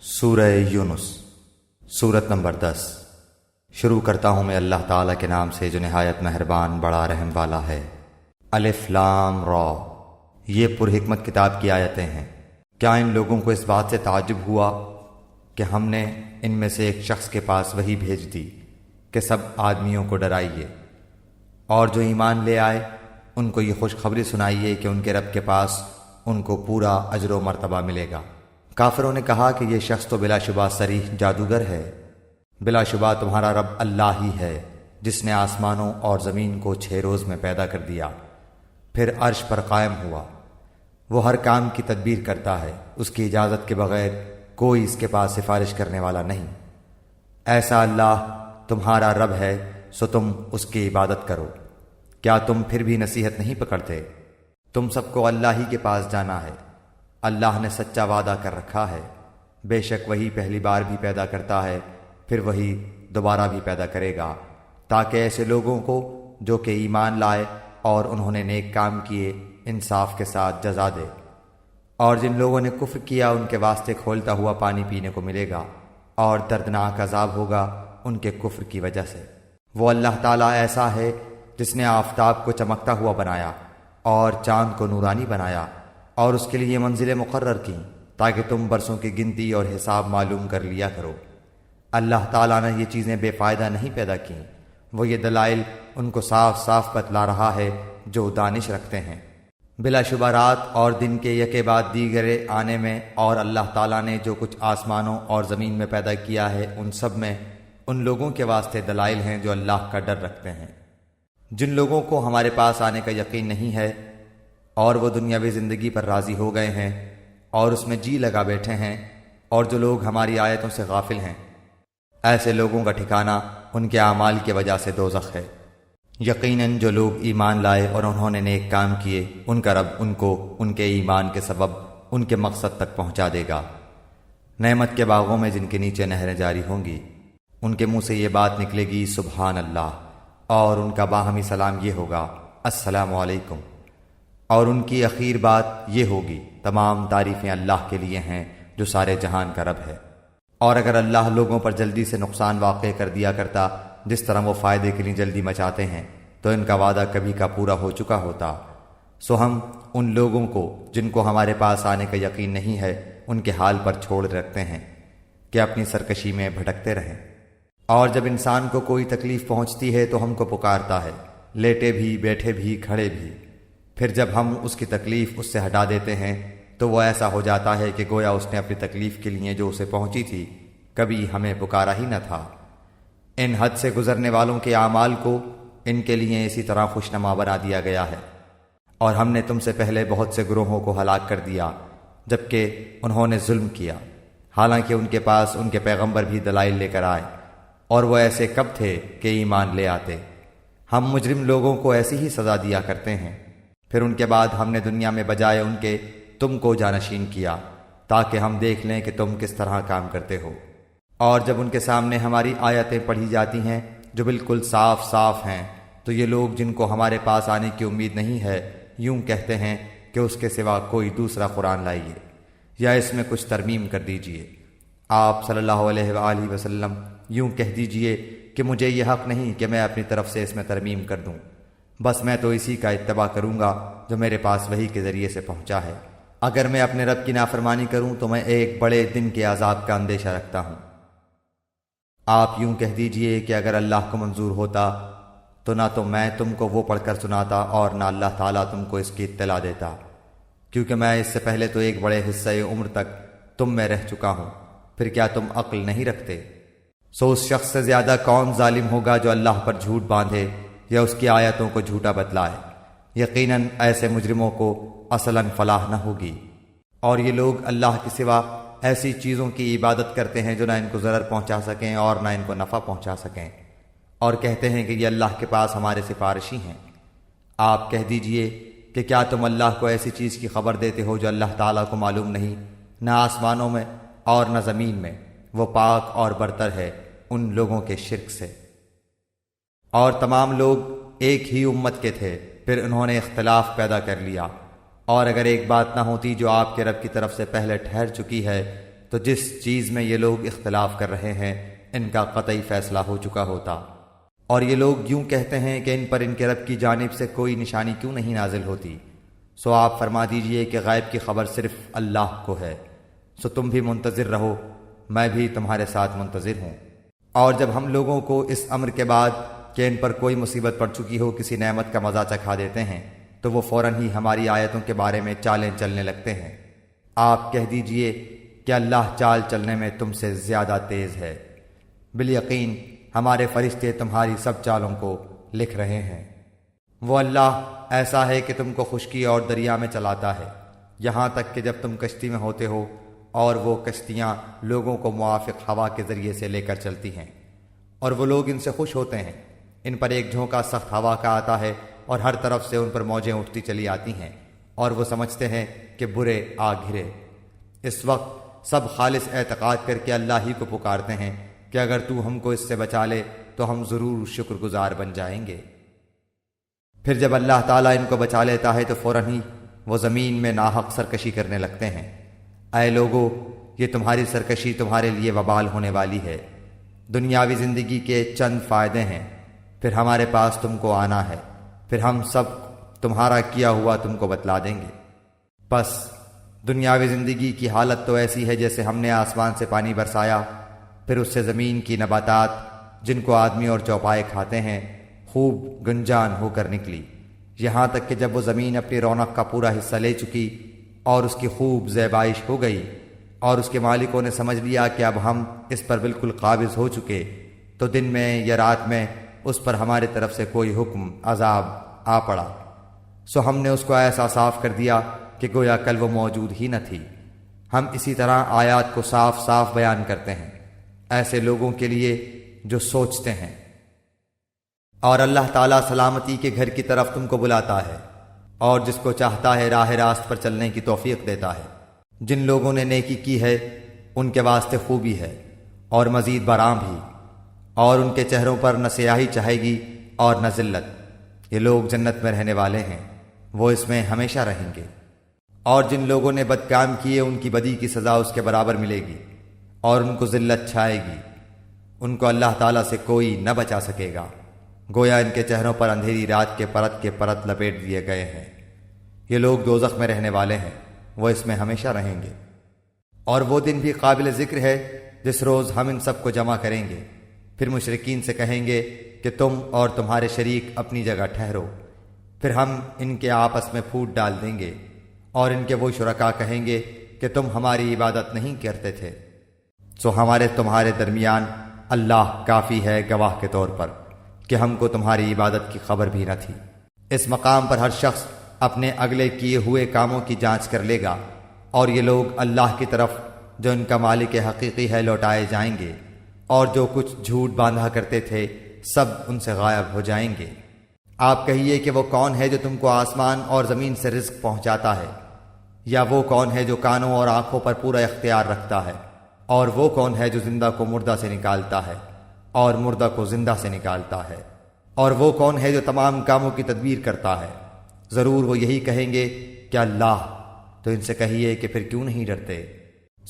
سورہ یونس، سورت نمبر دس۔ شروع کرتا ہوں میں اللہ تعالیٰ کے نام سے جو نہایت مہربان، بڑا رحم والا ہے۔ الف لام را۔ یہ پرحکمت کتاب کی آیتیں ہیں۔ کیا ان لوگوں کو اس بات سے تعجب ہوا کہ ہم نے ان میں سے ایک شخص کے پاس وہی بھیج دی کہ سب آدمیوں کو ڈرائیے؟ اور جو ایمان لے آئے، ان کو یہ خوشخبری سنائیے کہ ان کے رب کے پاس ان کو پورا اجر و مرتبہ ملے گا۔ کافروں نے کہا کہ یہ شخص تو بلا شبہ سریح جادوگر ہے۔ بلا شبہ تمہارا رب اللہ ہی ہے، جس نے آسمانوں اور زمین کو چھ روز میں پیدا کر دیا۔ پھر عرش پر قائم ہوا۔ وہ ہر کام کی تدبیر کرتا ہے۔ اس کی اجازت کے بغیر کوئی اس کے پاس سفارش کرنے والا نہیں۔ ایسا اللہ تمہارا رب ہے، سو تم اس کی عبادت کرو۔ کیا تم پھر بھی نصیحت نہیں پکڑتے؟ تم سب کو اللہ ہی کے پاس جانا ہے۔ اللہ نے سچا وعدہ کر رکھا ہے۔ بے شک وہی پہلی بار بھی پیدا کرتا ہے، پھر وہی دوبارہ بھی پیدا کرے گا۔ تاکہ ایسے لوگوں کو جو کہ ایمان لائے اور انہوں نے نیک کام کیے، انصاف کے ساتھ جزا دے۔ اور جن لوگوں نے کفر کیا، ان کے واسطے کھولتا ہوا پانی پینے کو ملے گا اور دردناک عذاب ہوگا ان کے کفر کی وجہ سے۔ وہ اللہ تعالیٰ ایسا ہے جس نے آفتاب کو چمکتا ہوا بنایا اور چاند کو نورانی بنایا۔ اور اس کے لیے منزلیں مقرر کیں تاکہ تم برسوں کی گنتی اور حساب معلوم کر لیا کرو۔ اللہ تعالیٰ نے یہ چیزیں بے فائدہ نہیں پیدا کیں۔ وہ یہ دلائل ان کو صاف صاف بتلا رہا ہے جو دانش رکھتے ہیں۔ بلا شبہ رات اور دن کے یکے بعد دیگرے آنے میں اور اللہ تعالیٰ نے جو کچھ آسمانوں اور زمین میں پیدا کیا ہے ان سب میں ان لوگوں کے واسطے دلائل ہیں جو اللہ کا ڈر رکھتے ہیں۔ جن لوگوں کو ہمارے پاس آنے کا یقین نہیں ہے اور وہ دنیاوی زندگی پر راضی ہو گئے ہیں اور اس میں جی لگا بیٹھے ہیں اور جو لوگ ہماری آیتوں سے غافل ہیں۔ ایسے لوگوں کا ٹھکانہ ان کے اعمال کی وجہ سے دوزخ ہے۔ یقیناً جو لوگ ایمان لائے اور انہوں نے نیک کام کیے، ان کا رب ان کو ان کے ایمان کے سبب، ان کے مقصد تک پہنچا دے گا۔ نعمت کے باغوں میں جن کے نیچے نہریں جاری ہوں گی، ان کے منہ سے یہ بات نکلے گی سبحان اللہ اور ان کا باہمی سلام یہ ہوگا، السلام علیکم۔ اور ان کی اخیر بات یہ ہوگی، تمام تعریفیں اللہ کے لیے ہیں جو سارے جہان کا رب ہے۔ اور اگر اللہ لوگوں پر جلدی سے نقصان واقع کر دیا کرتا، جس طرح وہ فائدے کے لیے جلدی مچاتے ہیں، تو ان کا وعدہ کبھی کا پورا ہو چکا ہوتا۔ سو ہم ان لوگوں کو، جن کو ہمارے پاس آنے کا یقین نہیں ہے، ان کے حال پر چھوڑ رکھتے ہیں کہ اپنی سرکشی میں بھٹکتے رہیں۔ اور جب انسان کو کوئی تکلیف پہنچتی ہے، تو ہم کو پکارتا ہے، لیٹے بھی، بیٹھے بھی، کھڑے بھی۔ پھر جب ہم اس کی تکلیف اس سے ہٹا دیتے ہیں، تو وہ ایسا ہو جاتا ہے کہ گویا اس نے اپنی تکلیف کے لیے جو اسے پہنچی تھی، کبھی ہمیں پکارا ہی نہ تھا۔ ان حد سے گزرنے والوں کے اعمال کو ان کے لیے اسی طرح خوش نما بنا دیا گیا ہے۔ اور ہم نے تم سے پہلے بہت سے گروہوں کو ہلاک کر دیا، جبکہ انہوں نے ظلم کیا۔ حالانکہ ان کے پاس ان کے پیغمبر بھی دلائل لے کر آئے، اور وہ ایسے کب تھے کہ ایمان لے آتے۔ ہم مجرم لوگوں کو ایسی ہی سزا دیا کرتے ہیں۔ پھر ان کے بعد ہم نے دنیا میں بجائے ان کے تم کو جانشین کیا، تاکہ ہم دیکھ لیں کہ تم کس طرح کام کرتے ہو۔ اور جب ان کے سامنے ہماری آیتیں پڑھی جاتی ہیں جو بالکل صاف صاف ہیں، تو یہ لوگ جن کو ہمارے پاس آنے کی امید نہیں ہے، یوں کہتے ہیں کہ اس کے سوا کوئی دوسرا قرآن لائیے، یا اس میں کچھ ترمیم کر دیجیے۔ آپ صلی اللہ علیہ وآلہ وسلم یوں کہہ دیجیے کہ مجھے یہ حق نہیں کہ میں اپنی طرف سے اس میں ترمیم کر دوں۔ بس میں تو اسی کا اتباع کروں گا جو میرے پاس وہی کے ذریعے سے پہنچا ہے۔ اگر میں اپنے رب کی نافرمانی کروں تو میں ایک بڑے دن کے عذاب کا اندیشہ رکھتا ہوں۔ آپ یوں کہہ دیجیے کہ اگر اللہ کو منظور ہوتا تو نہ تو میں تم کو وہ پڑھ کر سناتا اور نہ اللہ تعالیٰ تم کو اس کی اطلاع دیتا۔ کیونکہ میں اس سے پہلے تو ایک بڑے حصہ عمر تک تم میں رہ چکا ہوں۔ پھر کیا تم عقل نہیں رکھتے؟ سو اس شخص سے زیادہ کون ظالم ہوگا جو اللہ پر جھوٹ باندھے؟ یا اس کی آیتوں کو جھوٹا بتلائے۔ یقیناً ایسے مجرموں کو اصلاً فلاح نہ ہوگی۔ اور یہ لوگ اللہ کے سوا ایسی چیزوں کی عبادت کرتے ہیں جو نہ ان کو ضرر پہنچا سکیں اور نہ ان کو نفع پہنچا سکیں۔ اور کہتے ہیں کہ یہ اللہ کے پاس ہمارے سفارشی ہیں۔ آپ کہہ دیجیے کہ کیا تم اللہ کو ایسی چیز کی خبر دیتے ہو جو اللہ تعالیٰ کو معلوم نہیں؟ نہ آسمانوں میں اور نہ زمین میں۔ وہ پاک اور برتر ہے ان لوگوں کے شرک سے۔ اور تمام لوگ ایک ہی امت کے تھے، پھر انہوں نے اختلاف پیدا کر لیا۔ اور اگر ایک بات نہ ہوتی جو آپ کے رب کی طرف سے پہلے ٹھہر چکی ہے، تو جس چیز میں یہ لوگ اختلاف کر رہے ہیں، ان کا قطعی فیصلہ ہو چکا ہوتا۔ اور یہ لوگ یوں کہتے ہیں کہ ان پر ان کے رب کی جانب سے کوئی نشانی کیوں نہیں نازل ہوتی۔ سو آپ فرما دیجیے کہ غائب کی خبر صرف اللہ کو ہے۔ سو تم بھی منتظر رہو، میں بھی تمہارے ساتھ منتظر ہوں۔ اور جب ہم لوگوں کو اس امر کے بعد کہ ان پر کوئی مصیبت پڑ چکی ہو، کسی نعمت کا مزہ چکھا دیتے ہیں، تو وہ فوراً ہی ہماری آیتوں کے بارے میں چالیں چلنے لگتے ہیں۔ آپ کہہ دیجیے کہ اللہ چال چلنے میں تم سے زیادہ تیز ہے۔ بالیقین، ہمارے فرشتے تمہاری سب چالوں کو لکھ رہے ہیں۔ وہ اللہ ایسا ہے کہ تم کو خشکی اور دریا میں چلاتا ہے۔ یہاں تک کہ جب تم کشتی میں ہوتے ہو اور وہ کشتیاں لوگوں کو موافق ہوا کے ذریعے سے لے کر چلتی ہیں۔ اور وہ لوگ ان سے خوش ہوتے ہیں۔ ان پر ایک جھونکا سخت ہوا کا آتا ہے اور ہر طرف سے ان پر موجیں اٹھتی چلی آتی ہیں اور وہ سمجھتے ہیں کہ برے آ گھرے۔ اس وقت سب خالص اعتقاد کر کے اللہ ہی کو پکارتے ہیں کہ اگر تو ہم کو اس سے بچا لے تو ہم ضرور شکر گزار بن جائیں گے۔ پھر جب اللہ تعالیٰ ان کو بچا لیتا ہے تو فوراً ہی وہ زمین میں ناحق سرکشی کرنے لگتے ہیں۔ اے لوگو، یہ تمہاری سرکشی تمہارے لیے وبال ہونے والی ہے۔ دنیاوی زندگی کے چند فائدے ہیں۔ پھر ہمارے پاس تم کو آنا ہے۔ پھر ہم سب تمہارا کیا ہوا تم کو بتلا دیں گے۔ بس، دنیاوی زندگی کی حالت تو ایسی ہے جیسے ہم نے آسمان سے پانی برسایا۔ پھر اس سے زمین کی نباتات، جن کو آدمی اور چوپائے کھاتے ہیں، خوب گنجان ہو کر نکلی۔ یہاں تک کہ جب وہ زمین اپنی رونق کا پورا حصہ لے چکی اور اس کی خوب زیبائش ہو گئی اور اس کے مالکوں نے سمجھ لیا کہ اب ہم اس پر بالکل قابض ہو چکے، تو دن میں یا رات میں اس پر ہماری طرف سے کوئی حکم، عذاب آ پڑا۔ سو ہم نے اس کو ایسا صاف کر دیا کہ گویا کل وہ موجود ہی نہ تھی۔ ہم اسی طرح آیات کو صاف صاف بیان کرتے ہیں، ایسے لوگوں کے لیے جو سوچتے ہیں۔ اور اللہ تعالیٰ سلامتی کے گھر کی طرف تم کو بلاتا ہے، اور جس کو چاہتا ہے راہ راست پر چلنے کی توفیق دیتا ہے۔ جن لوگوں نے نیکی کی ہے، ان کے واسطے خوبی ہے، اور مزید برآں بھی۔ اور ان کے چہروں پر نہ سیاہی چاہے گی اور نہ ذلت۔ یہ لوگ جنت میں رہنے والے ہیں۔ وہ اس میں ہمیشہ رہیں گے۔ اور جن لوگوں نے بد کام کیے، ان کی بدی کی سزا اس کے برابر ملے گی اور ان کو ذلت چھائے گی۔ ان کو اللہ تعالیٰ سے کوئی نہ بچا سکے گا۔ گویا ان کے چہروں پر اندھیری رات کے پرت کے پرت لپیٹ دیے گئے ہیں۔ یہ لوگ دوزخ میں رہنے والے ہیں۔ وہ اس میں ہمیشہ رہیں گے۔ اور وہ دن بھی قابل ذکر ہے جس روز ہم ان سب کو جمع کریں گے۔ پھر مشرقین سے کہیں گے کہ تم اور تمہارے شریک اپنی جگہ ٹھہرو۔ پھر ہم ان کے آپس میں پھوٹ ڈال دیں گے اور ان کے وہ شرکا کہیں گے کہ تم ہماری عبادت نہیں کرتے تھے۔ سو ہمارے تمہارے درمیان اللہ کافی ہے گواہ کے طور پر کہ ہم کو تمہاری عبادت کی خبر بھی نہ تھی۔ اس مقام پر ہر شخص اپنے اگلے کیے ہوئے کاموں کی جانچ کر لے گا اور یہ لوگ اللہ کی طرف جو ان کا مالک حقیقی ہے لوٹائے جائیں گے۔ اور جو کچھ جھوٹ باندھا کرتے تھے، سب ان سے غائب ہو جائیں گے۔ آپ کہیے کہ وہ کون ہے جو تم کو آسمان اور زمین سے رزق پہنچاتا ہے؟ یا وہ کون ہے جو کانوں اور آنکھوں پر پورا اختیار رکھتا ہے؟ اور وہ کون ہے جو زندہ کو مردہ سے نکالتا ہے اور مردہ کو زندہ سے نکالتا ہے؟ اور وہ کون ہے جو تمام کاموں کی تدبیر کرتا ہے؟ ضرور وہ یہی کہیں گے کہ اللہ۔ تو ان سے کہیے کہ پھر کیوں نہیں ڈرتے؟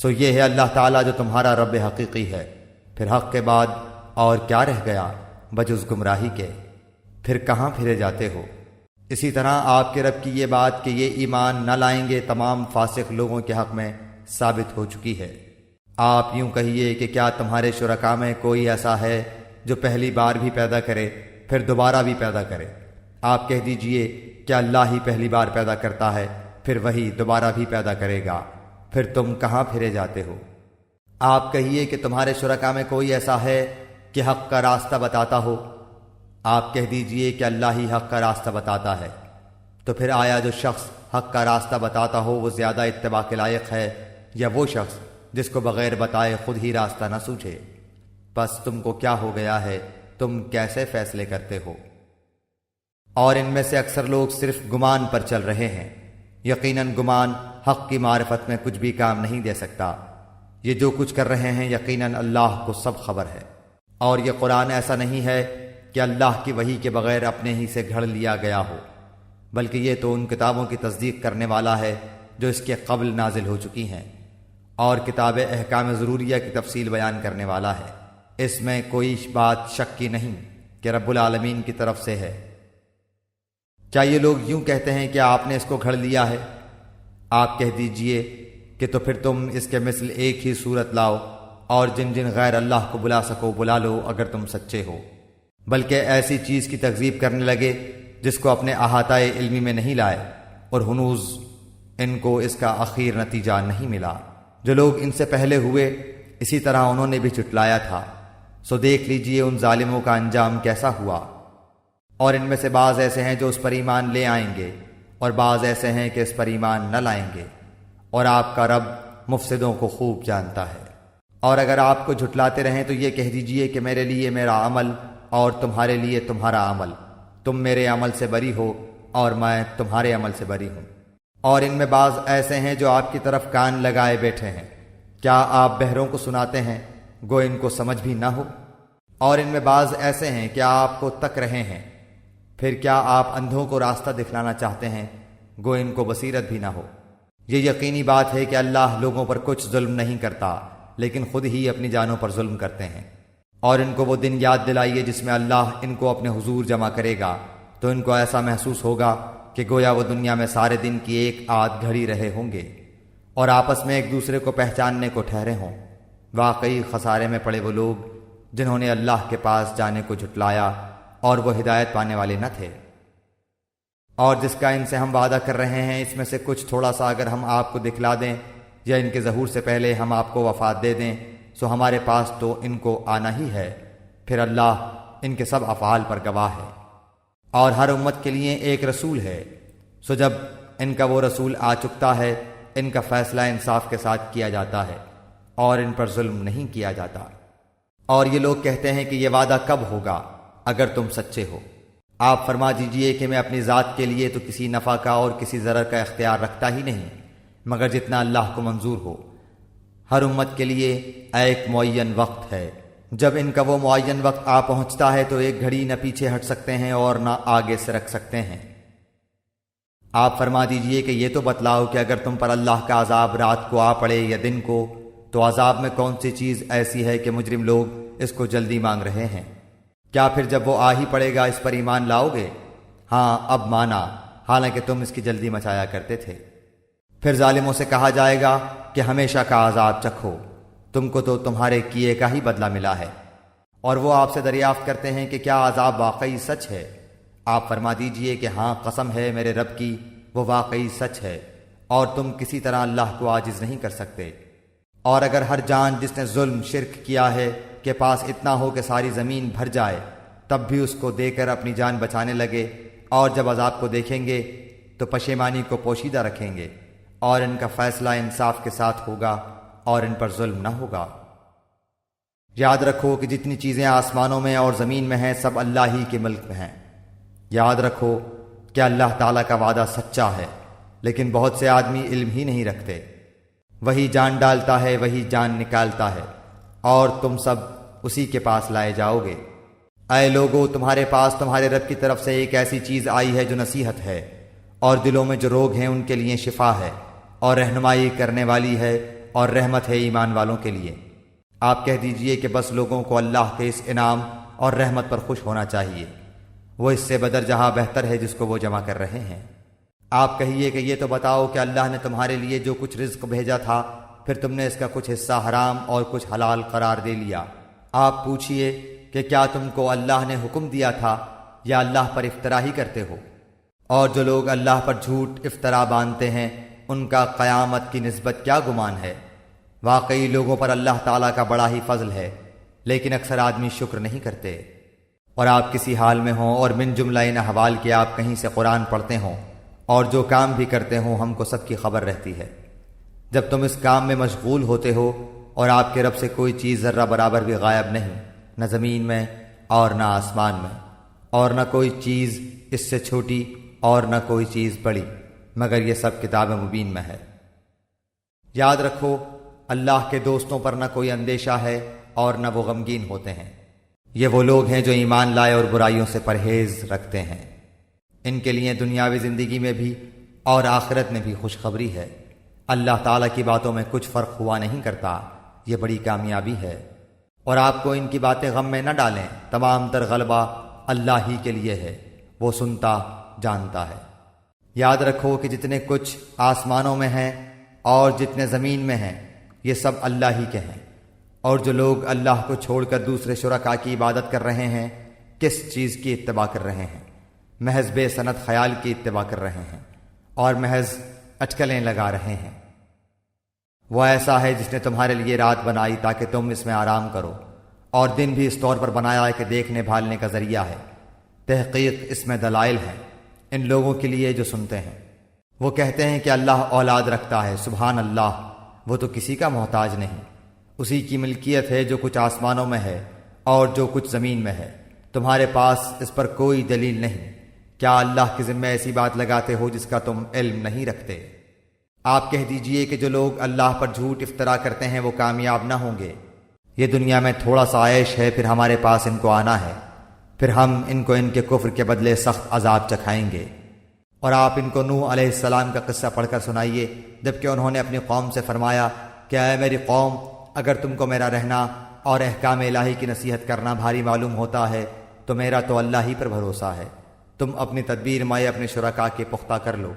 سو یہ ہے اللہ تعالیٰ جو تمہارا رب حقیقی ہے۔ پھر حق کے بعد اور کیا رہ گیا بجز گمراہی کے؟ پھر کہاں پھرے جاتے ہو؟ اسی طرح آپ کے رب کی یہ بات کہ یہ ایمان نہ لائیں گے تمام فاسق لوگوں کے حق میں ثابت ہو چکی ہے۔ آپ یوں کہیے کہ کیا تمہارے شرکا میں کوئی ایسا ہے جو پہلی بار بھی پیدا کرے، پھر دوبارہ بھی پیدا کرے؟ آپ کہہ دیجیے کہ اللہ ہی پہلی بار پیدا کرتا ہے، پھر وہی دوبارہ بھی پیدا کرے گا؟ پھر تم کہاں پھرے جاتے ہو؟ آپ کہیے کہ تمہارے شرکا میں کوئی ایسا ہے کہ حق کا راستہ بتاتا ہو؟ آپ کہہ دیجیے کہ اللہ ہی حق کا راستہ بتاتا ہے۔ تو پھر آیا جو شخص حق کا راستہ بتاتا ہو، وہ زیادہ اتباع کے لائق ہے یا وہ شخص جس کو بغیر بتائے خود ہی راستہ نہ سوچے بس تم کو کیا ہو گیا ہے؟ تم کیسے فیصلے کرتے ہو؟ اور ان میں سے اکثر لوگ صرف گمان پر چل رہے ہیں۔ یقیناً گمان حق کی معرفت میں کچھ بھی کام نہیں دے سکتا۔ یہ جو کچھ کر رہے ہیں یقیناً اللہ کو سب خبر ہے۔ اور یہ قرآن ایسا نہیں ہے کہ اللہ کی وہی کے بغیر اپنے ہی سے گھڑ لیا گیا ہو، بلکہ یہ تو ان کتابوں کی تصدیق کرنے والا ہے جو اس کے قبل نازل ہو چکی ہیں۔ اور کتاب احکام ضروریہ کی تفصیل بیان کرنے والا ہے۔ اس میں کوئی بات شک کی نہیں کہ رب العالمین کی طرف سے ہے۔ کیا یہ لوگ یوں کہتے ہیں کہ آپ نے اس کو گھڑ لیا ہے؟ آپ کہہ دیجیے کہ تو پھر تم اس کے مثل ایک ہی صورت لاؤ اور جن جن غیر اللہ کو بلا سکو بلا لو اگر تم سچے ہو۔ بلکہ ایسی چیز کی تکذیب کرنے لگے جس کو اپنے احاطۂ علمی میں نہیں لائے اور ہنوز ان کو اس کا اخیر نتیجہ نہیں ملا۔ جو لوگ ان سے پہلے ہوئے، اسی طرح انہوں نے بھی چٹلایا تھا۔ سو دیکھ لیجیے ان ظالموں کا انجام کیسا ہوا۔ اور ان میں سے بعض ایسے ہیں جو اس پر ایمان لے آئیں گے اور بعض ایسے ہیں کہ اس پر ایمان نہ لائیں گے۔ اور آپ کا رب مفسدوں کو خوب جانتا ہے۔ اور اگر آپ کو جھٹلاتے رہیں تو یہ کہہ دیجیے کہ میرے لیے میرا عمل اور تمہارے لیے تمہارا عمل۔ تم میرے عمل سے بری ہو اور میں تمہارے عمل سے بری ہوں۔ اور ان میں بعض ایسے ہیں جو آپ کی طرف کان لگائے بیٹھے ہیں۔ کیا آپ بہروں کو سناتے ہیں؟ گو ان کو سمجھ بھی نہ ہو۔ اور ان میں بعض ایسے ہیں کہ آپ کو تک رہے ہیں؟ پھر کیا آپ اندھوں کو راستہ دکھلانا چاہتے ہیں؟ گو ان کو بصیرت بھی نہ ہو۔ یہ یقینی بات ہے کہ اللہ لوگوں پر کچھ ظلم نہیں کرتا، لیکن خود ہی اپنی جانوں پر ظلم کرتے ہیں۔ اور ان کو وہ دن یاد دلائیے جس میں اللہ ان کو اپنے حضور جمع کرے گا۔ تو ان کو ایسا محسوس ہوگا کہ گویا وہ دنیا میں سارے دن کی ایک آدھ گھڑی رہے ہوں گے اور آپس میں ایک دوسرے کو پہچاننے کو ٹھہرے ہوں۔ واقعی خسارے میں پڑے وہ لوگ جنہوں نے اللہ کے پاس جانے کو جھٹلایا اور وہ ہدایت پانے والے نہ تھے۔ اور جس کا ان سے ہم وعدہ کر رہے ہیں، اس میں سے کچھ تھوڑا سا اگر ہم آپ کو دکھلا دیں یا ان کے ظہور سے پہلے ہم آپ کو وفات دے دیں، سو ہمارے پاس تو ان کو آنا ہی ہے۔ پھر اللہ ان کے سب افعال پر گواہ ہے۔ اور ہر امت کے لیے ایک رسول ہے۔ سو جب ان کا وہ رسول آ چکتا ہے، ان کا فیصلہ انصاف کے ساتھ کیا جاتا ہے اور ان پر ظلم نہیں کیا جاتا۔ اور یہ لوگ کہتے ہیں کہ یہ وعدہ کب ہوگا اگر تم سچے ہو۔ آپ فرما دیجیے کہ میں اپنی ذات کے لیے تو کسی نفع کا اور کسی ضرر کا اختیار رکھتا ہی نہیں، مگر جتنا اللہ کو منظور ہو۔ ہر امت کے لیے ایک معین وقت ہے۔ جب ان کا وہ معین وقت آ پہنچتا ہے تو ایک گھڑی نہ پیچھے ہٹ سکتے ہیں اور نہ آگے سے رکھ سکتے ہیں۔ آپ فرما دیجیے کہ یہ تو بتلاؤ کہ اگر تم پر اللہ کا عذاب رات کو آ پڑے یا دن کو، تو عذاب میں کون سی چیز ایسی ہے کہ مجرم لوگ اس کو جلدی مانگ رہے ہیں؟ کیا پھر جب وہ آ ہی پڑے گا اس پر ایمان لاؤ گے؟ ہاں اب مانا، حالانکہ تم اس کی جلدی مچایا کرتے تھے۔ پھر ظالموں سے کہا جائے گا کہ ہمیشہ کا عذاب چکھو۔ تم کو تو تمہارے کیے کا ہی بدلہ ملا ہے۔ اور وہ آپ سے دریافت کرتے ہیں کہ کیا عذاب واقعی سچ ہے۔ آپ فرما دیجیے کہ ہاں قسم ہے میرے رب کی، وہ واقعی سچ ہے۔ اور تم کسی طرح اللہ کو عاجز نہیں کر سکتے۔ اور اگر ہر جان جس نے ظلم، شرک کیا ہے کے پاس اتنا ہو کہ ساری زمین بھر جائے، تب بھی اس کو دے کر اپنی جان بچانے لگے۔ اور جب عذاب کو دیکھیں گے، تو پشیمانی کو پوشیدہ رکھیں گے۔ اور ان کا فیصلہ انصاف کے ساتھ ہوگا اور ان پر ظلم نہ ہوگا۔ یاد رکھو کہ جتنی چیزیں آسمانوں میں اور زمین میں ہیں، سب اللہ ہی کے ملک میں ہیں۔ یاد رکھو کہ اللہ تعالیٰ کا وعدہ سچا ہے، لیکن بہت سے آدمی علم ہی نہیں رکھتے۔ وہی جان ڈالتا ہے، وہی جان نکالتا ہے۔ اور تم سب اسی کے پاس لائے جاؤ گے۔ اے لوگو، تمہارے پاس تمہارے رب کی طرف سے ایک ایسی چیز آئی ہے جو نصیحت ہے، اور دلوں میں جو روگ ہیں ان کے لیے شفا ہے، اور رہنمائی کرنے والی ہے، اور رحمت ہے ایمان والوں کے لیے۔ آپ کہہ دیجیے کہ بس لوگوں کو اللہ کے اس انعام اور رحمت پر خوش ہونا چاہیے۔ وہ اس سے بدر جہاں بہتر ہے جس کو وہ جمع کر رہے ہیں۔ آپ کہیے کہ یہ تو بتاؤ کہ اللہ نے تمہارے لیے جو کچھ رزق بھیجا تھا، پھر تم نے اس کا کچھ حصہ حرام اور کچھ حلال قرار دے لیا۔ آپ پوچھئے کہ کیا تم کو اللہ نے حکم دیا تھا یا اللہ پر افطرا ہی کرتے ہو؟ اور جو لوگ اللہ پر جھوٹ افطرا باندھتے ہیں، ان کا قیامت کی نسبت کیا گمان ہے؟ واقعی لوگوں پر اللہ تعالیٰ کا بڑا ہی فضل ہے، لیکن اکثر آدمی شکر نہیں کرتے۔ اور آپ کسی حال میں ہوں اور من جملہ ان حوال کے آپ کہیں سے قرآن پڑھتے ہوں، اور جو کام بھی کرتے ہوں، ہم کو سب کی خبر رہتی ہے۔ جب تم اس کام میں مشغول ہوتے ہو اور آپ کے رب سے کوئی چیز ذرہ برابر بھی غائب نہیں، نہ زمین میں اور نہ آسمان میں، اور نہ کوئی چیز اس سے چھوٹی اور نہ کوئی چیز بڑی، مگر یہ سب کتاب مبین میں ہے۔ یاد رکھو، اللہ کے دوستوں پر نہ کوئی اندیشہ ہے اور نہ وہ غمگین ہوتے ہیں۔ یہ وہ لوگ ہیں جو ایمان لائے اور برائیوں سے پرہیز رکھتے ہیں۔ ان کے لیے دنیاوی زندگی میں بھی اور آخرت میں بھی خوشخبری ہے۔ اللہ تعالیٰ کی باتوں میں کچھ فرق ہوا نہیں کرتا۔ یہ بڑی کامیابی ہے۔ اور آپ کو ان کی باتیں غم میں نہ ڈالیں۔ تمام تر غلبہ اللہ ہی کے لیے ہے۔ وہ سنتا، جانتا ہے۔ یاد رکھو کہ جتنے کچھ آسمانوں میں ہیں اور جتنے زمین میں ہیں، یہ سب اللہ ہی کے ہیں۔ اور جو لوگ اللہ کو چھوڑ کر دوسرے شرکا کی عبادت کر رہے ہیں، کس چیز کی اتباع کر رہے ہیں؟ محض بے صنعت خیال کی اتباع کر رہے ہیں۔ اور محض اٹکلیں لگا رہے ہیں۔ وہ ایسا ہے جس نے تمہارے لیے رات بنائی تاکہ تم اس میں آرام کرو۔ اور دن بھی اس طور پر بنایا ہے کہ دیکھنے بھالنے کا ذریعہ ہے۔ تحقیق اس میں دلائل ہے ان لوگوں کے لیے جو سنتے ہیں۔ وہ کہتے ہیں کہ اللہ اولاد رکھتا ہے۔ سبحان اللہ، وہ تو کسی کا محتاج نہیں۔ اسی کی ملکیت ہے جو کچھ آسمانوں میں ہے اور جو کچھ زمین میں ہے۔ تمہارے پاس اس پر کوئی دلیل نہیں۔ کیا اللہ کے ذمہ ایسی بات لگاتے ہو جس کا تم علم نہیں رکھتے؟ آپ کہہ دیجیے کہ جو لوگ اللہ پر جھوٹ افطرا کرتے ہیں وہ کامیاب نہ ہوں گے۔ یہ دنیا میں تھوڑا سا عائش ہے، پھر ہمارے پاس ان کو آنا ہے۔ پھر ہم ان کو ان کے کفر کے بدلے سخت عذاب چکھائیں گے۔ اور آپ ان کو نوح علیہ السلام کا قصہ پڑھ کر سنائیے، جبکہ انہوں نے اپنی قوم سے فرمایا کہ اے میری قوم، اگر تم کو میرا رہنا اور احکام الہی کی نصیحت کرنا بھاری معلوم ہوتا ہے، تو میرا تو اللہ ہی پر بھروسہ ہے۔ تم اپنی تدبیر مائے اپنے شرکا کے پختہ کر لو۔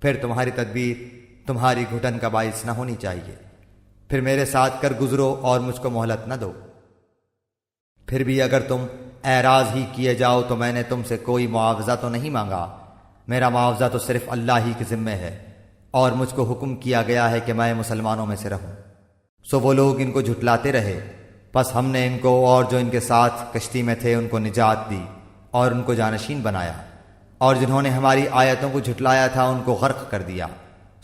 پھر تمہاری تدبیر تمہاری گھٹن کا باعث نہ ہونی چاہیے۔ پھر میرے ساتھ کر گزرو اور مجھ کو مہلت نہ دو۔ پھر بھی اگر تم اعراض ہی کیے جاؤ تو میں نے تم سے کوئی معاوضہ تو نہیں مانگا۔ میرا معاوضہ تو صرف اللہ ہی کے ذمے ہے اور مجھ کو حکم کیا گیا ہے کہ میں مسلمانوں میں سے رہوں۔ سو وہ لوگ ان کو جھٹلاتے رہے۔ بس ہم نے ان کو اور جو ان کے ساتھ کشتی میں تھے ان کو نجات دی اور ان کو جانشین بنایا۔ اور جنہوں نے ہماری آیتوں کو جھٹلایا تھا ان کو غرق کر دیا۔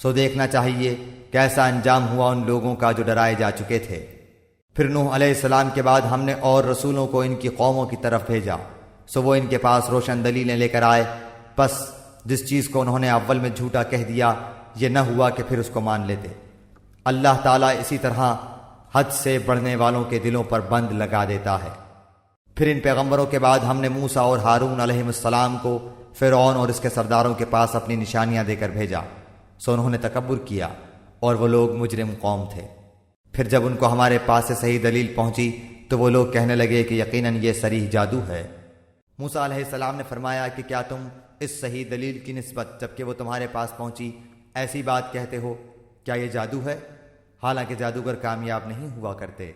سو دیکھنا چاہیے کیسا انجام ہوا ان لوگوں کا جو ڈرائے جا چکے تھے۔ پھر نوح علیہ السلام کے بعد ہم نے اور رسولوں کو ان کی قوموں کی طرف بھیجا۔ سو وہ ان کے پاس روشن دلیلیں لے کر آئے۔ بس جس چیز کو انہوں نے اول میں جھوٹا کہہ دیا، یہ نہ ہوا کہ پھر اس کو مان لیتے۔ اللہ تعالیٰ اسی طرح حد سے بڑھنے والوں کے دلوں پر بند لگا دیتا ہے۔ پھر ان پیغمبروں کے بعد ہم نے موسا اور ہارون علیہ السلام کو فرعون اور اس کے سرداروں کے پاس اپنی نشانیاں دے کر بھیجا۔ سو انہوں نے تکبر کیا اور وہ لوگ مجرم قوم تھے۔ پھر جب ان کو ہمارے پاس سے صحیح دلیل پہنچی تو وہ لوگ کہنے لگے کہ یقیناً یہ سریح جادو ہے۔ موسا علیہ السلام نے فرمایا کہ کیا تم اس صحیح دلیل کی نسبت جبکہ وہ تمہارے پاس پہنچی ایسی بات کہتے ہو؟ کیا یہ جادو ہے؟ حالانکہ جادوگر کامیاب نہیں ہوا کرتے۔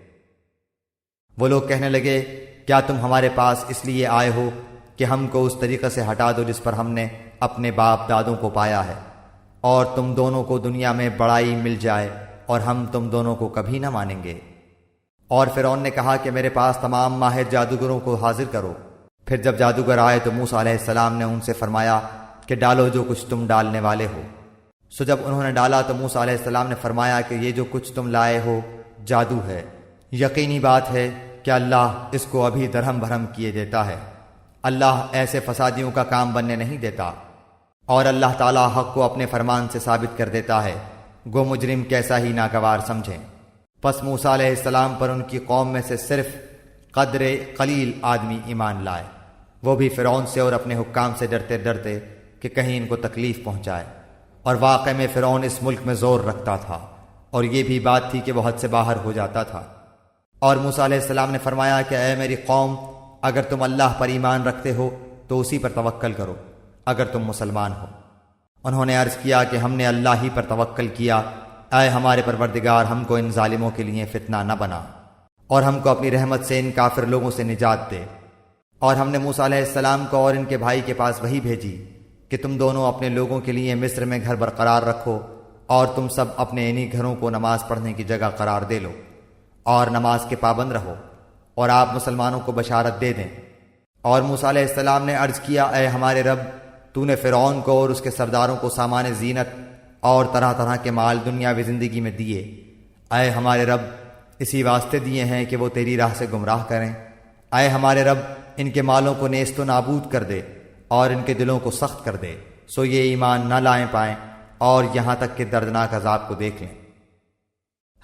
وہ لوگ کہنے لگے، کیا تم ہمارے پاس اس لیے آئے ہو کہ ہم کو اس طریقے سے ہٹا دو جس پر ہم نے اپنے باپ دادوں کو پایا ہے؟ اور تم دونوں کو دنیا میں بڑائی مل جائے اور ہم تم دونوں کو کبھی نہ مانیں گے۔ اور فرعون نے کہا کہ میرے پاس تمام ماہر جادوگروں کو حاضر کرو۔ پھر جب جادوگر آئے تو موسا علیہ السلام نے ان سے فرمایا کہ ڈالو جو کچھ تم ڈالنے والے ہو۔ سو جب انہوں نے ڈالا تو موسا علیہ السلام نے فرمایا کہ یہ جو کچھ تم لائے ہو جادو ہے۔ یقینی بات ہے کہ اللہ اس کو ابھی درہم بھرم کیے دیتا ہے۔ اللہ ایسے فسادیوں کا کام بننے نہیں دیتا۔ اور اللہ تعالیٰ حق کو اپنے فرمان سے ثابت کر دیتا ہے۔ گو مجرم کیسا ہی ناگوار سمجھیں۔ پس موسا علیہ السلام پر ان کی قوم میں سے صرف قدر قلیل آدمی ایمان لائے۔ وہ بھی فرعون سے اور اپنے حکام سے ڈرتے ڈرتے کہ کہیں ان کو تکلیف پہنچائے۔ اور واقع میں فرعون اس ملک میں زور رکھتا تھا۔ اور یہ بھی بات تھی کہ وہ حد سے باہر ہو جاتا تھا۔ اور موسیٰ علیہ السلام نے فرمایا کہ اے میری قوم، اگر تم اللہ پر ایمان رکھتے ہو تو اسی پر توکل کرو۔ اگر تم مسلمان ہو۔ انہوں نے عرض کیا کہ ہم نے اللہ ہی پر توکل کیا۔ اے ہمارے پروردگار، ہم کو ان ظالموں کے لیے فتنہ نہ بنا۔ اور ہم کو اپنی رحمت سے ان کافر لوگوں سے نجات دے۔ اور ہم نے موسیٰ علیہ السلام کو اور ان کے بھائی کے پاس وہی بھیجی کہ تم دونوں اپنے لوگوں کے لیے مصر میں گھر برقرار رکھو اور تم سب اپنے انہی گھروں کو نماز پڑھنے کی جگہ قرار دے لو۔ اور نماز کے پابند رہو اور آپ مسلمانوں کو بشارت دے دیں۔ اور موسیٰ علیہ السلام نے عرض کیا، اے ہمارے رب تو نے فرعون کو اور اس کے سرداروں کو سامان زینت اور طرح طرح کے مال دنیاوی زندگی میں دیے۔ اے ہمارے رب، اسی واسطے دیے ہیں کہ وہ تیری راہ سے گمراہ کریں۔ اے ہمارے رب، ان کے مالوں کو نیست و نابود کر دے اور ان کے دلوں کو سخت کر دے، سو یہ ایمان نہ لائیں پائیں اور یہاں تک کہ دردناک عذاب کو دیکھ لیں۔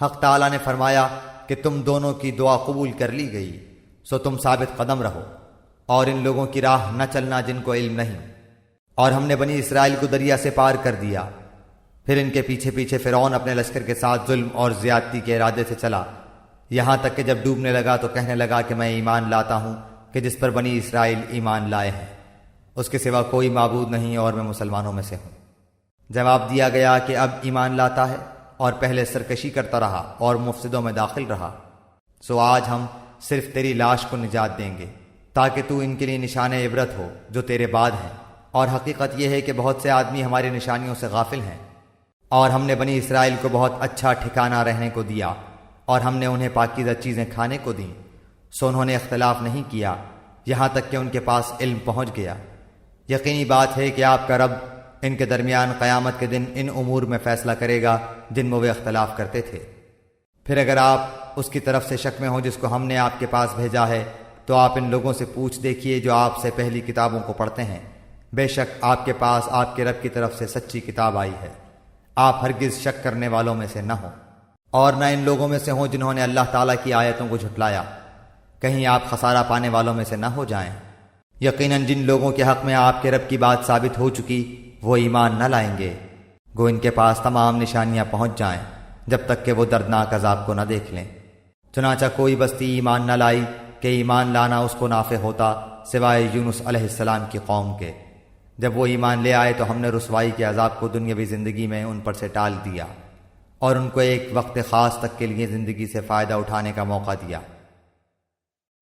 حق تعالیٰ نے فرمایا کہ تم دونوں کی دعا قبول کر لی گئی، سو تم ثابت قدم رہو اور ان لوگوں کی راہ نہ چلنا جن کو علم نہیں۔ اور ہم نے بنی اسرائیل کو دریا سے پار کر دیا۔ پھر ان کے پیچھے پیچھے فرعون اپنے لشکر کے ساتھ ظلم اور زیادتی کے ارادے سے چلا۔ یہاں تک کہ جب ڈوبنے لگا تو کہنے لگا کہ میں ایمان لاتا ہوں کہ جس پر بنی اسرائیل ایمان لائے ہیں۔ اس کے سوا کوئی معبود نہیں اور میں مسلمانوں میں سے ہوں۔ جواب دیا گیا کہ اب ایمان لاتا ہے اور پہلے سرکشی کرتا رہا اور مفسدوں میں داخل رہا۔ سو آج ہم صرف تیری لاش کو نجات دیں گے تاکہ تو ان کے لیے نشان عبرت ہو جو تیرے بعد ہیں۔ اور حقیقت یہ ہے کہ بہت سے آدمی ہماری نشانیوں سے غافل ہیں۔ اور ہم نے بنی اسرائیل کو بہت اچھا ٹھکانہ رہنے کو دیا، اور ہم نے انہیں پاکیزہ چیزیں کھانے کو دیں۔ سو انہوں نے اختلاف نہیں کیا، یہاں تک کہ ان کے پاس علم پہنچ گیا۔ یقینی بات ہے کہ آپ کا رب ان کے درمیان قیامت کے دن ان امور میں فیصلہ کرے گا جن میں وہ اختلاف کرتے تھے۔ پھر اگر آپ اس کی طرف سے شک میں ہوں جس کو ہم نے آپ کے پاس بھیجا ہے، تو آپ ان لوگوں سے پوچھ دیکھیے جو آپ سے پہلی کتابوں کو پڑھتے ہیں۔ بے شک آپ کے پاس آپ کے رب کی طرف سے سچی کتاب آئی ہے۔ آپ ہرگز شک کرنے والوں میں سے نہ ہوں۔ اور نہ ان لوگوں میں سے ہوں جنہوں نے اللہ تعالیٰ کی آیتوں کو جھٹلایا۔ کہیں آپ خسارہ پانے والوں میں سے نہ ہو جائیں۔ یقیناً جن لوگوں کے حق میں آپ کے رب کی بات ثابت ہو چکی، وہ ایمان نہ لائیں گے۔ گو ان کے پاس تمام نشانیاں پہنچ جائیں، جب تک کہ وہ دردناک عذاب کو نہ دیکھ لیں۔ چنانچہ کوئی بستی ایمان نہ لائی کہ ایمان لانا اس کو نافع ہوتا، سوائے یونس علیہ السلام کی قوم کے۔ جب وہ ایمان لے آئے تو ہم نے رسوائی کے عذاب کو دنیاوی زندگی میں ان پر سے ٹال دیا اور ان کو ایک وقت خاص تک کے لیے زندگی سے فائدہ اٹھانے کا موقع دیا۔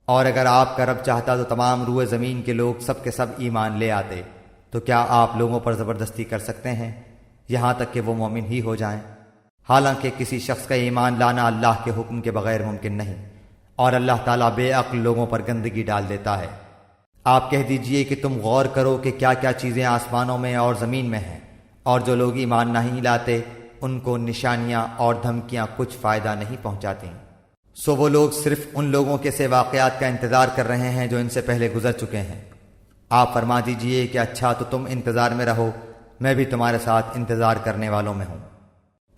اور اگر آپ کا رب چاہتا تو تمام روئے زمین کے لوگ سب کے سب ایمان لے آتے، تو کیا آپ لوگوں پر زبردستی کر سکتے ہیں؟ یہاں تک کہ وہ مومن ہی ہو جائیں۔ حالانکہ کسی شخص کا ایمان لانا اللہ کے حکم کے بغیر ممکن نہیں، اور اللہ تعالیٰ بے عقل لوگوں پر گندگی ڈال دیتا ہے۔ آپ کہہ دیجیے کہ تم غور کرو کہ کیا کیا چیزیں آسمانوں میں اور زمین میں ہیں، اور جو لوگ ایمان نہیں لاتے، ان کو نشانیاں اور دھمکیاں کچھ فائدہ نہیں پہنچاتی۔ سو وہ لوگ صرف ان لوگوں کے سے واقعات کا انتظار کر رہے ہیں جو ان سے پہلے گزر چکے ہیں۔ آپ فرما دیجیے کہ اچھا تو تم انتظار میں رہو، میں بھی تمہارے ساتھ انتظار کرنے والوں میں ہوں۔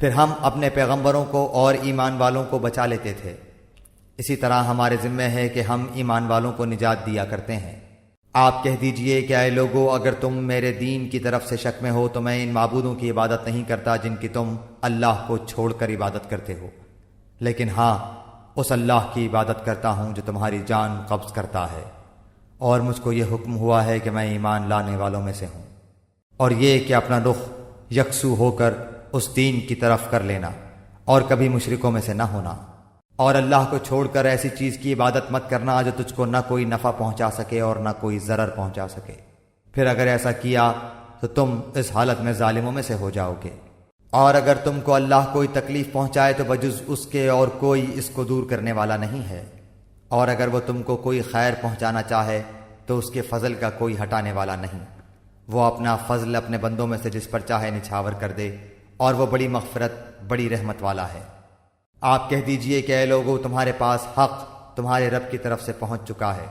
پھر ہم اپنے پیغمبروں کو اور ایمان والوں کو بچا لیتے تھے۔ اسی طرح ہمارے ذمے ہے کہ ہم ایمان والوں کو نجات دیا کرتے ہیں۔ آپ کہہ دیجیے کہ اے لوگو، اگر تم میرے دین کی طرف سے شک میں ہو، تو میں ان معبودوں کی عبادت نہیں کرتا جن کی تم اللہ کو چھوڑ کر عبادت کرتے ہو۔ لیکن ہاں اس اللہ کی عبادت کرتا ہوں جو تمہاری جان قبض کرتا ہے۔ اور مجھ کو یہ حکم ہوا ہے کہ میں ایمان لانے والوں میں سے ہوں۔ اور یہ کہ اپنا رخ یکسو ہو کر اس دین کی طرف کر لینا اور کبھی مشرکوں میں سے نہ ہونا۔ اور اللہ کو چھوڑ کر ایسی چیز کی عبادت مت کرنا جو تجھ کو نہ کوئی نفع پہنچا سکے اور نہ کوئی ضرر پہنچا سکے۔ پھر اگر ایسا کیا تو تم اس حالت میں ظالموں میں سے ہو جاؤ گے۔ اور اگر تم کو اللہ کوئی تکلیف پہنچائے تو بجز اس کے اور کوئی اس کو دور کرنے والا نہیں ہے۔ اور اگر وہ تم کو کوئی خیر پہنچانا چاہے تو اس کے فضل کا کوئی ہٹانے والا نہیں۔ وہ اپنا فضل اپنے بندوں میں سے جس پر چاہے نچھاور کر دے اور وہ بڑی مغفرت، بڑی رحمت والا ہے۔ آپ کہہ دیجیے کہ اے لوگوں تمہارے پاس حق تمہارے رب کی طرف سے پہنچ چکا ہے۔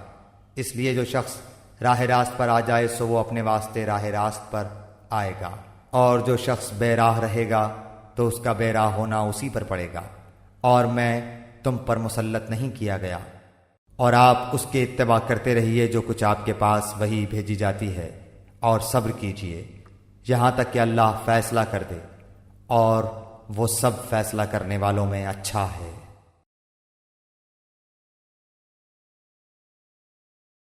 اس لیے جو شخص راہ راست پر آ جائے، سو وہ اپنے واسطے راہ راست پر آئے گا۔ اور جو شخص بے راہ رہے گا، تو اس کا بے راہ ہونا اسی پر پڑے گا۔ اور میں تم پر مسلط نہیں کیا گیا۔ اور آپ اس کے اتباع کرتے رہیے جو کچھ آپ کے پاس وہی بھیجی جاتی ہے۔ اور صبر کیجیے یہاں تک کہ اللہ فیصلہ کر دے۔ اور وہ سب فیصلہ کرنے والوں میں اچھا ہے۔